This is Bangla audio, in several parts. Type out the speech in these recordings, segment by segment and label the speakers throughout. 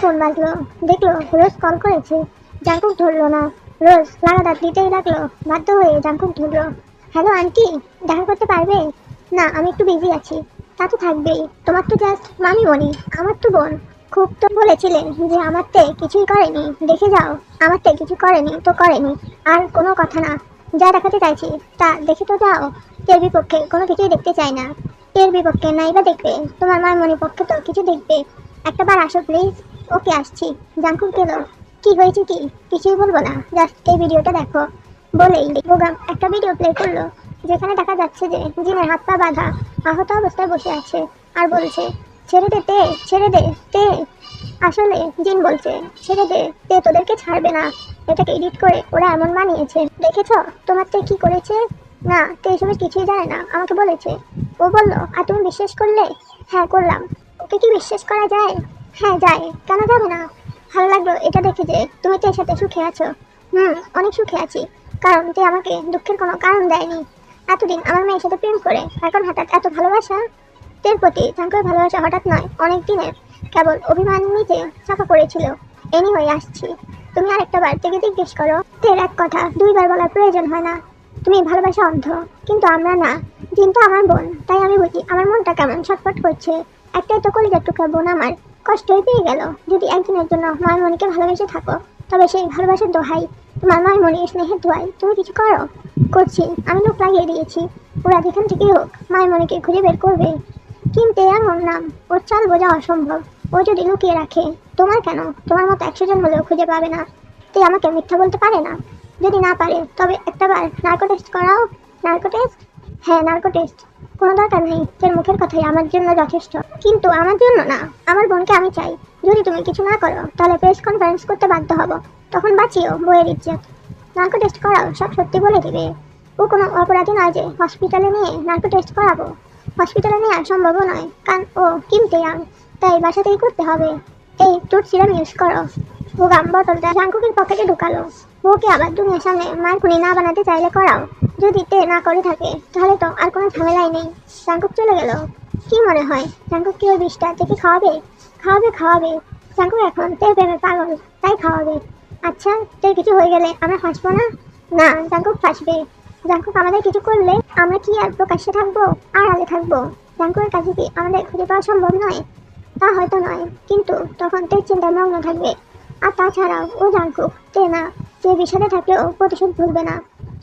Speaker 1: ফোন বাজলো। দেখল রোজ কল করেছে, জাঙ্কুক ধরলো না। রোজ লাগাতার দিতেই লাগল, বাধ্য হয়ে জাঙ্কুক ধরলো। হ্যালো আন্টি, দেখা করতে পারবে? না, আমি একটু বিজি আছি। তা তো থাকবেই। তোমার তো জাস্ট মামি মনি আমার তো বোন। খুব তো বলেছিলেন যে আমার তে কিছুই করেনি। দেখে যাও আমার তে কিছু করেনি তো করেনি। আর কোনো কথা না। যা দেখাতে চাইছি, তা দেখে তো যাও। এর বিপক্ষে কোনো কিছুই দেখতে চাই না। এর বিপক্ষে নাইবা দেখবে। তোমার মামনির পক্ষে তো কিছু দেখবে। একটা বার আসো প্লিজ ওকে, আসছি। জাঙ্কুক গেল। কি হয়েছে কি? কিছুই বলব না। জাস্ট এই ভিডিওটা দেখো। বলেই প্রোগ্রাম একটা ভিডিও প্লে করল, যেখানে দেখা যাচ্ছে যে জিনের হাত পা বাঁধা আহত অবস্থায় বসে আছে আর বলছে, ছেড়ে দে, তে, ছেড়ে দে, তে। আসলে জিন বলছে, ছেড়ে দে, তে তোদেরকে ছাড়বে না। এটাকে এডিট করে ওরা এমন বানিয়েছে। দেখেছ? তোমার তে কি করেছে? না, তে এসবের কিছুই জানে না। আমাকে বলেছে। ও বলল, আর তুমি বিশ্বাস করলে? হ্যাঁ করলাম। ওকে কি বিশ্বাস করা যায়? হ্যাঁ যাই। কেন যাবে না? ভালো লাগল এটা দেখে যে তুমি তো এর সাথে সুখে আছো। হুম, অনেক সুখে আছি। কারণ তে আমাকে দুঃখের কোনো কারণ দেয়নি। এতদিন আমার মেয়ের সাথে প্রেম করে, এখন হঠাৎ এত ভালোবাসা? তের প্রতি তাঙ্কের ভালোবাসা হঠাৎ নয়, অনেক দিনের। কেবল অভিমান নিতে চাপা পড়েছিল। এনি হয়ে আসছি। তুমি আরেকটা বার থেকে জিজ্ঞেস করো। তের এক কথা, দুইবার বলার প্রয়োজন হয় না। তুমি ভালোবাসা অন্ধ, কিন্তু আমরা না। জিন তো আমার বোন, তাই আমি বুঝি আমার মনটা কেমন ছটফট করছে। একটাই তো কলিজার টুকরা বোন আমার। কষ্টই পেয়ে গেল। যদি একদিনের জন্য মায়মণিকে ভালোবেসে থাকো, তবে সেই ভালোবাসার দোহাই, তোমার মায়মণির স্নেহের দোহাই তুমি কিছু করো? করছি, আমি লোক লাগিয়ে দিয়েছি। ওরা যেখান থেকে হোক মায়মণিকে খুঁজে বের করবে। কিন্তু এমন নাম, ওর চাল বোঝা অসম্ভব। ও যদি লুকিয়ে রাখে, তোমার কেন? তোমার মতো একশো জন হলেও খুঁজে পাবে না। তে আমাকে মিথ্যা বলতে পারে না। যদি না পারে, তবে একটা বার নার্কো টেস্ট করাও? নার্কো টেস্ট হ্যাঁ নার্কো টেস্ট কোনো দরকার নেই, তোর মুখের কথাই আমার জন্য যথেষ্ট। কিন্তু আমার জন্য না, আমার বোনকে আমি চাই। যদি তুমি কিছু না করো, তাহলে প্রেস কনফারেন্স করতে বাধ্য হব। তখন বাঁচিও বইয়ের ইজ্জত। নার্কো টেস্ট করাও, সব সত্যি বলে দিবে। ও কোনো অপরাধী নয় যে হসপিটালে নিয়ে নার্কো টেস্ট করাবো। হসপিটালে নেওয়া সম্ভবও নয়, কারণ ও কিনতে ইয়াং তাই বাসাতেই করতে হবে। এই টুট সিরাম ইউজ করো। ও গাম বোতলটা জাঙ্কুকের পকেটে ঢুকালো। ওকে আবার দুনিয়ার সামনে মার খুনি না বানাতে চাইলে করাও। যদি তে না করে থাকে, তাহলে তো আর কোনো ঝামেলাই নেই। জাঙ্কুক চলে গেল। কি মনে হয় জাঙ্কুক কি ওই বিষটা থেকে খাওয়াবে? খাওয়াবে খাওয়াবে। জাঙ্কুক এখন তের প্রেমে পাগল, তাই খাওয়াবে। আচ্ছা তের কিছু হয়ে গেলে আমরা ফাঁসবো না? না জাঙ্কুক ফাঁসবে। জাঙ্কুক আমাদের কিছু করলে আমরা কি আর প্রকাশ্যে থাকব আর আগে থাকব? জাঙ্কুকের কাছে কি আমাদের খুঁজে পাওয়া সম্ভব নয়? তা হয়তো নয়, কিন্তু তখন তের চিন্তায় মগ্ন থাকবে। আর তাছাড়াও ও জাঙ্কুক তে না। যে বিষাদে থাকলেও প্রতিশোধ ভুলবে না।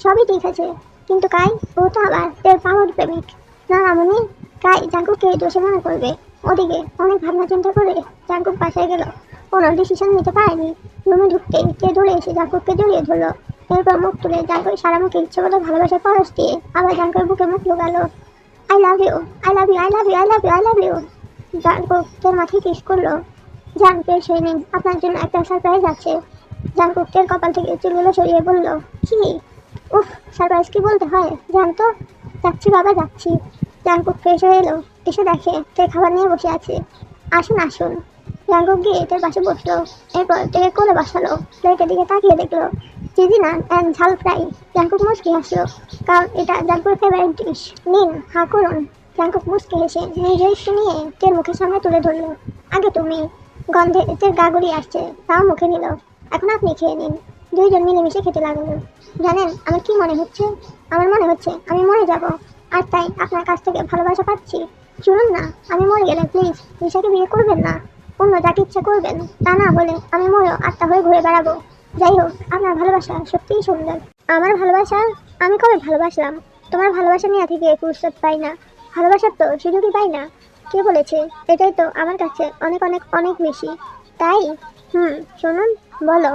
Speaker 1: সবই ঠিক আছে কিন্তু কাই? ও তো আবার তের পাগল প্রেমিক। না মামনি কাই? জাঙ্কুককে দোষে মনে করবে। ওদিকে অনেক ভাবনা চিন্তা করে জাঙ্কুক বাসায় গেল। কোনো ডিসিশন নিতে পারেনি। রুমে ঢুকতে কে দৌড়ে এসে জাঙ্কুককে জড়িয়ে ধরলো। এরপর মুখ তুলে জাঙ্কুক সারা মুখে ইচ্ছে মতো ভালোবাসার পরশ দিয়ে আবার জাঙ্কুর বুকে মুখ লুকালো। I love you I love you I love you I love you I love you Jungkook তোর মাথায় কিস করল। জান পেশ হয়ে নিন আপনার জন্য একটা সারপ্রাইজ আছে। জাঙ্কুক তের কপাল থেকে চুলগুলো সরিয়ে বলল, কি? উফ সারপ্রাইজ কি বলতে হয়? জান তো, যাচ্ছি বাবা, যাচ্ছি। জাঙ্কুক ফ্রেশ হয়ে এলো। এসে দেখে তে খাবার নিয়ে বসে আছে। আসুন আসুন। জাঙ্কুক গিয়ে তের পাশে বসল। এরপর তেকে কোলে বসালো। প্লেটের দিকে তাকিয়ে দেখল। চিজি নান অ্যান্ড ঝাল ফ্রাই জাঙ্কুক মুচকি হাসলো। কারণ এটা জাঙ্কুর ফেভারিট ডিশ নিন, হা, করুন। জাঙ্কুক মুচকি হেসে নিজে একটু নিয়ে তের মুখের সামনে তুলে ধরলো। আগে তুমি। গন্ধে তের গা আসছে। তাও মুখে নিল। এখন আপনি খেয়ে নিন। দুইজন মিলেমিশে খেতে লাগল। জানেন, আমার কি মনে হচ্ছে? আমার মনে হচ্ছে আমি মরে যাব। আর তাই আপনার কাছ থেকে ভালোবাসা পাচ্ছি। শুনুন না, আমি মরে গেলে প্লিজ রিসাকে বিয়ে করবেন না। অন্য যাকে ইচ্ছা করবেন, তা না বলে আমি মরেও আত্মা হয়ে ঘুরে বেড়াবো। যাই হোক, আপনার ভালোবাসা সত্যিই সুন্দর। আমার ভালোবাসা আমি কবে ভালোবাসলাম? তোমার ভালোবাসা নিয়ে থেকে ফুরসত পাই না। ভালোবাসার তো সুযোগই পাই না। কে বলেছে? এটাই তো আমার কাছে অনেক অনেক অনেক বেশি। তাই? হুম, শুনুন, বলো।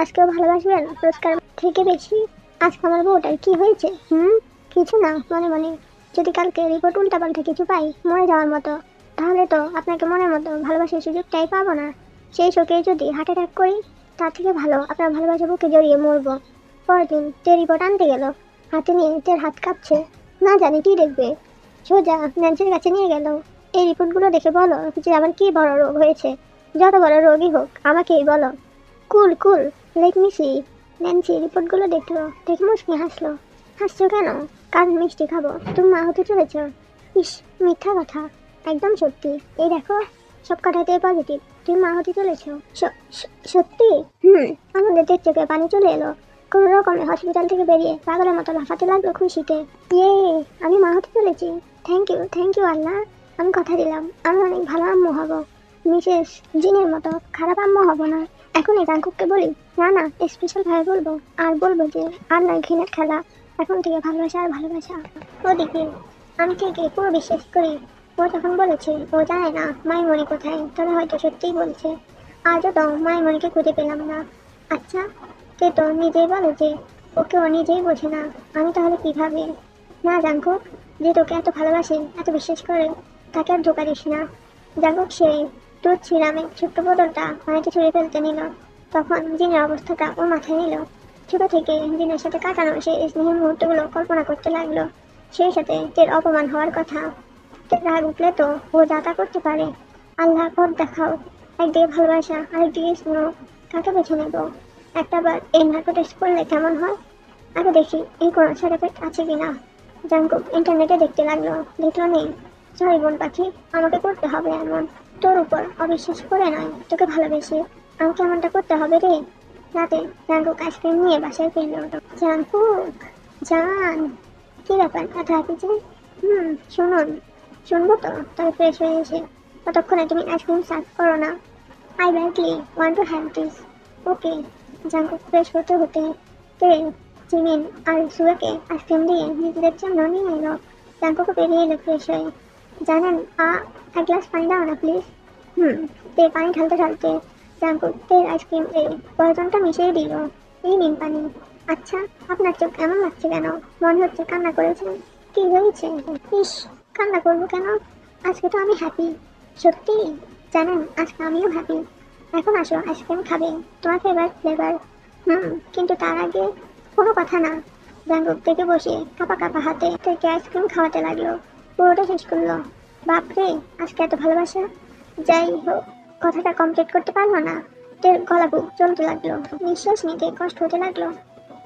Speaker 1: আজকেও ভালোবাসবেন, পুরস্কার থেকে বেশি আজকে আমার বউটার কি হয়েছে? হুম? কিছু না, মনে মনে। যদি কালকে রিপোর্ট উল্টাপাল্টা কিছু পাই, মরে যাওয়ার মতো, তাহলে তো আপনাকে মনের মতো ভালোবাসার সুযোগটাই পাবো না। সেই শোকে যদি হার্ট অ্যাটাক করি, তার থেকে ভালো, আপনার ভালোবাসা বুকে জড়িয়ে মরবো। পরের দিন তে রিপোর্ট আনতে গেল, হাতে নিয়ে তের হাত কাঁপছে, না জানি কি দেখবে। সোজা ন্যান্সির কাছে নিয়ে গেল। এই রিপোর্টগুলো দেখে বলো যে আমার কি বড় রোগ হয়েছে। যত বড় রোগই হোক, আমাকেই বলো। Cool cool let me see Nancy রিপোর্টগুলো দেখল, দেখে মুশকি হাসলো। হাসছো কেন? কারণ মিষ্টি খাব, তুমি মা হতে চলেছ। ইস, মিথ্যা কথা, একদম সত্যি। এই দেখো, সব কটাতে পজিটিভ তুমি মা হতে চলেছ। সত্যি? হুম, আমাদের চোখে পানি চলে এলো। কোনো রকমে হসপিটাল থেকে বেরিয়ে পাগলের মতো লাফাতে লাগল খুশিতে। ইয়ে আমি মা হতে চলেছি। Thank you thank you Allah. আমি কথা দিলাম, আমি অনেক ভালো আম্মু হব। মিসেস জিনের মতো খারাপ আম্মু হব না। এখনই জাঙ্কুককে বলি, না না স্পেশাল ভাবে বলব, আর বলব যে, আর নয় ঘৃণার খেলা, এখন থেকে ভালোবাসা, আর ভালোবাসা, ওদিকে আমি থেকে পুরো বিশ্বাস করি, ও তখন বলেছে, ও জানে না, মাইমণি কোথায় তবে হয়তো সত্যিই বলছে, আজও তো মাইমণিকে খুঁজে পেলাম না আচ্ছা তে তো নিজেই বলে যে, ওকে ও নিজেই বোঝে না, আমি তাহলে কীভাবে না জাঙ্কুক যে তোকে এত ভালোবাসে, এত বিশ্বাস করে, তাকে আর ধোকা দিস না জাঙ্কুক সে দুধ ছিলামে ছোট্ট বোতলটা পানিতে ছুঁড়ে ফেলতে নিল। তখন জিনের অবস্থাটা ওর মাথায় নিল। ছোট থেকে জিনের সাথে কাটানো সেই স্নেহের মুহূর্তগুলো কল্পনা করতে লাগল। সেই সাথে তের অপমান হওয়ার কথা। তের রাগ উঠলে তো ও যা তা করতে পারে। আল্লাহ পথ দেখাও। একদিকে ভালোবাসা আরেকদিকে স্নেহ। কাকে বেছে নেব? একটা বার এই নার্কো টেস্ট করলে কেমন হয়? আগে দেখি এই কোনো সাইড এফেক্ট আছে কিনা। জাঙ্কুক ইন্টারনেটে দেখতে লাগল। দেখল নেই সরি বোন পাখি আমাকে করতে হবে এমন। তোর উপর অবিশ্বাস করে নয়, তোকে ভালোবেসে আমাকে এমনটা করতে হবে রে। রাতে জাঙ্কুক আইসক্রিম নিয়ে বাসায় ফিরল জাঙ্কুক, জান। কি ব্যাপার, এত হ্যাপি যে? হুম, শুনুন, শুনব তো তবে ফ্রেশ হয়ে এসে। ততক্ষণে তুমি আইসক্রিম সার্ভ করো না। I badly want to have this okay, Jungkook fresh হতে হতে তে জিমিন আর সুয়াকে আইসক্রিম দিয়ে নিজেদের জন্য নিয়ে এলো। জাঙ্কুকও বেরিয়ে এলো ফ্রেশ হয়ে। জানেন এক গ্লাস পানি দাও না প্লিজ হুম, তে পানি ঢালতে ঢালতে জাঙ্কুক তের আইসক্রিম এ পয়জনটা মিশিয়ে দিল। এই নিন পানি। আচ্ছা আপনার চোখ এমন লাগছে কেন? মনে হচ্ছে কান্না করেছেন। কি হয়েছে? ইস, কান্না করব কেন? আজকে তো আমি হ্যাপি সত্যি? জানেন, আজকে আমিও হ্যাপি এখন আসো, আইসক্রিম খাবে। তোমার ফেভারিট ফ্লেভার হুম, কিন্তু তার আগে কোনো কথা না। জাঙ্গুক থেকে বসে কাপা কাপা হাতে থেকে আইসক্রিম খাওয়াতে লাগল। পুরোটা শেষ করল। বাপরে, আজকে এত ভালোবাসা। যাই হোক, কথাটা কমপ্লিট করতে পারল না। তের গলা বুক চলতে লাগল। নিঃশ্বাস নিতে কষ্ট হতে লাগল।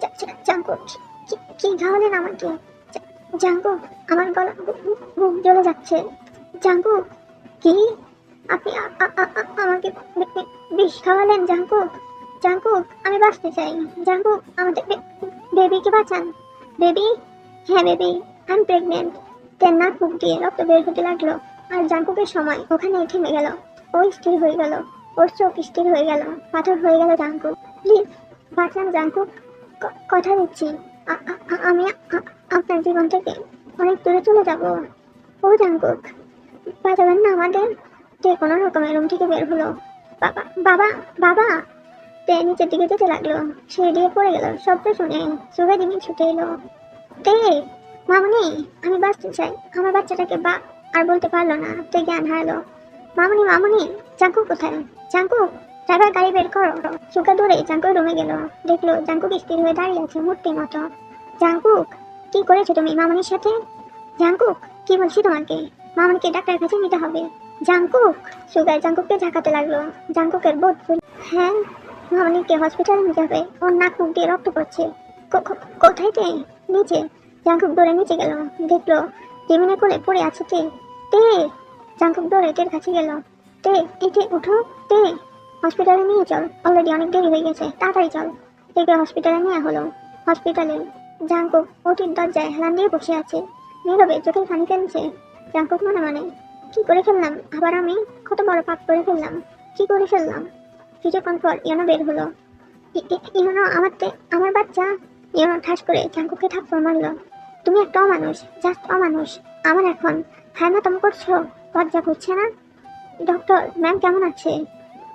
Speaker 1: জা- জা- জাঙ্কুক, কি- খাওয়ালেন আমাকে? জা- জাঙ্কুক, আমার গলা বুক জ্বলে যাচ্ছে। জাঙ্কুক, কি? আপনি আমাকে বিষ খাওয়ালেন, জাঙ্কুক? জাঙ্কুক, আমি বাঁচতে চাই। জাঙ্কুক, আমাদের বেবিকে বাঁচান। বেবি? হ্যাঁ বেবি আই এম প্রেগনেন্ট তের মুখ দিয়ে রক্ত বের হতে লাগল? আর জাঙ্কুকের সময় ওখানে থেমে গেল। ও স্থির হয়ে গেল। ওর চোখ স্থির হয়ে গেল। পাথর হয়ে গেল জাঙ্কুক। প্লিজ, বাঁচান জাঙ্কুক। কথা দিচ্ছি। আমি আপনার জীবন থেকে অনেক দূরে চলে যাব। ও জাঙ্কুক, বাঁচাবেন না আমাদের? যে কোনো রকমের রুম থেকে বের হলো। বাবা বাবা বাবা! তে নিচের দিকে যেতে লাগল। সে দিয়ে পড়ে গেল। শব্দ শুনে দিকে ছুটে এলো। তে মামনি আমি বাঁচতে চাই। আমার বাচ্চাটাকে বা আর বলতে পারল না তে জ্ঞান হারালো। মামনি মামনি চাঙ্কু কোথায়? জাঙ্কু ড্রাইভার গাড়ি বের করো। সুকা দূরে জাঙ্কুর রুমে গেল। দেখল জাঙ্কুক স্থির হয়ে দাঁড়িয়ে আছে মূর্তির মতো। জাঙ্কুক কি করেছ তুমি মামনির সাথে? জাঙ্কুক কি বলছি তোমাকে? মামনিকে ডাক্তারের কাছে নিতে হবে। জাঙ্কুক সুগার জাঙ্কুককে ঝাঁকাতে লাগল। জাঙ্কুকের বোধ হ্যাঁ মামনিকে হসপিটালে নিতে হবে। ওর নাক মুখ দিয়ে রক্ত পড়ছে। কোথায় নিচে। জাঙ্কুক দৌড়ে নিচে গেল। দেখল টেবিনে কোলে পড়ে আছে তে তে, জাঙ্কুক দৌড়ে তের কাছে গেল। তে এতে উঠো। তে হসপিটালে নিয়ে চল। অলরেডি অনেক দেরি হয়ে গেছে। তাড়াতাড়ি চল। তেকে হসপিটালে নেওয়া হলো। হসপিটালে জাঙ্কুক ওটির দরজায় হেলান দিয়ে বসে আছে। নীরবে চোখের পানি ফেলছে। জাঙ্কুক মনে মনে, কি করে ফেললাম? আবার আমি? কত বড় পাপ করে ফেললাম। কি করে ফেললাম? কিছুক্ষণ পর ইয়নো বের হলো। ইয়নো আমার আমার বাচ্চা? ইয়নো ঠাস করে জাঙ্কুকে থাপ্পড় মারলো। তুমি একটা অমানুষ জাস্ট অমানুষ। আমার এখন হাইমাতম করছ? লজ্জা করছে না? ডক্টর ম্যাম কেমন আছে?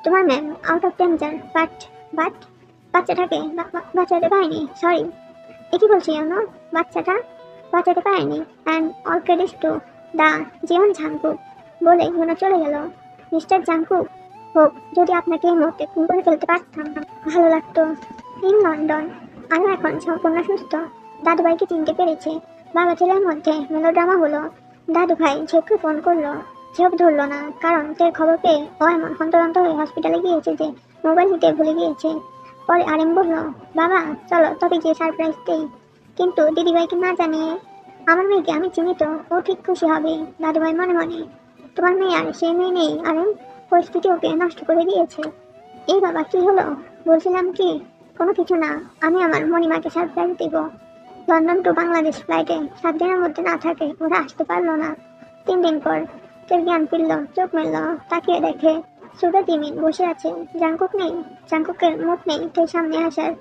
Speaker 1: তোমার ma'am out of danger but but বাচ্চাটাকে বাঁচাতে পারিনি সরি এ কি বলছি জানো? বাচ্চাটা বাঁচাতে পারেনি। And all credit to the Jibon Jhanku বলে মনে চলে গেল। মিস্টার জাঙ্কু হোক যদি আপনাকে এই মুহূর্তে খুন করে ফেলতে পারতাম, ভালো লাগতো। ইন লন্ডন আমি এখন সম্পূর্ণ সুস্থ দাদুভাইকে চিনতে পেরেছে। বাবা ছেলের মধ্যে মেলোড্রামা হলো। দাদু ভাই ঝেপকে ফোন করল। ঝেপ ধরলো না, কারণ তের খবর পেয়ে ও এমন হন্তদন্ত হয়ে হসপিটালে গিয়েছে যে মোবাইল নিতে ভুলে গিয়েছে। পরে আরেম বলল, বাবা, চলো, তবে গিয়ে সারপ্রাইজ দেই। কিন্তু দিদিভাইকে না জানিয়ে, আমার মেয়েকে আমি চিনি তো, ও ঠিক খুশি হবে। দাদুভাই মনে মনে, তোমার মেয়ে আর সেই মেয়ে নেই আরে পরিস্থিতি ওকে নষ্ট করে দিয়েছে। এই বাবা, কি হলো? বলছিলাম কি? কোনো কিছু না। আমি আমার মণিমাকে সারপ্রাইজ দিব। লন্ডন টু বাংলাদেশ ফ্লাইটে সাত দিনের মধ্যে না থাকে, ওরা আসতে পারল না। তিন দিন পর তেল জ্ঞান ফিরল, চোখ মেলল, তাকিয়ে দেখে সুদা তিমিন বসে আছে। জাঙ্কুক নেই জাঙ্কুকের মুখ নেই তে সামনে আসার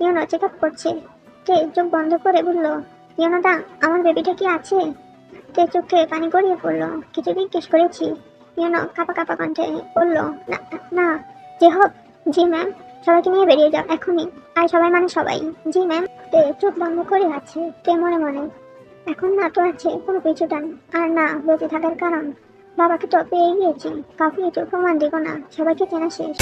Speaker 1: ইউনো চেক আপ করছে। তে চোখ বন্ধ করে বলল ইউনোদা আমার বেবিটা কি আছে? তে চোখে পানি গড়িয়ে পড়ল, কিছু জিজ্ঞেস করেছি। ইউনো কাপা কাপা কণ্ঠে বলল, না না যে হোক, জি ম্যাম সবাইকে নিয়ে বেরিয়ে যাও, এখনই। আর সবাই মানে সবাই। জি ম্যাম তে চোখ বন্ধ করে আছে তে মনে মনে। এখন না তো আছে, কোনো কিছুটা আর না বেঁচে থাকার কারণ। বাবাকে তো পেয়ে গিয়েছি। কাউকে কিছু প্রমাণ দিব না। সবাইকে চেনা শেষ।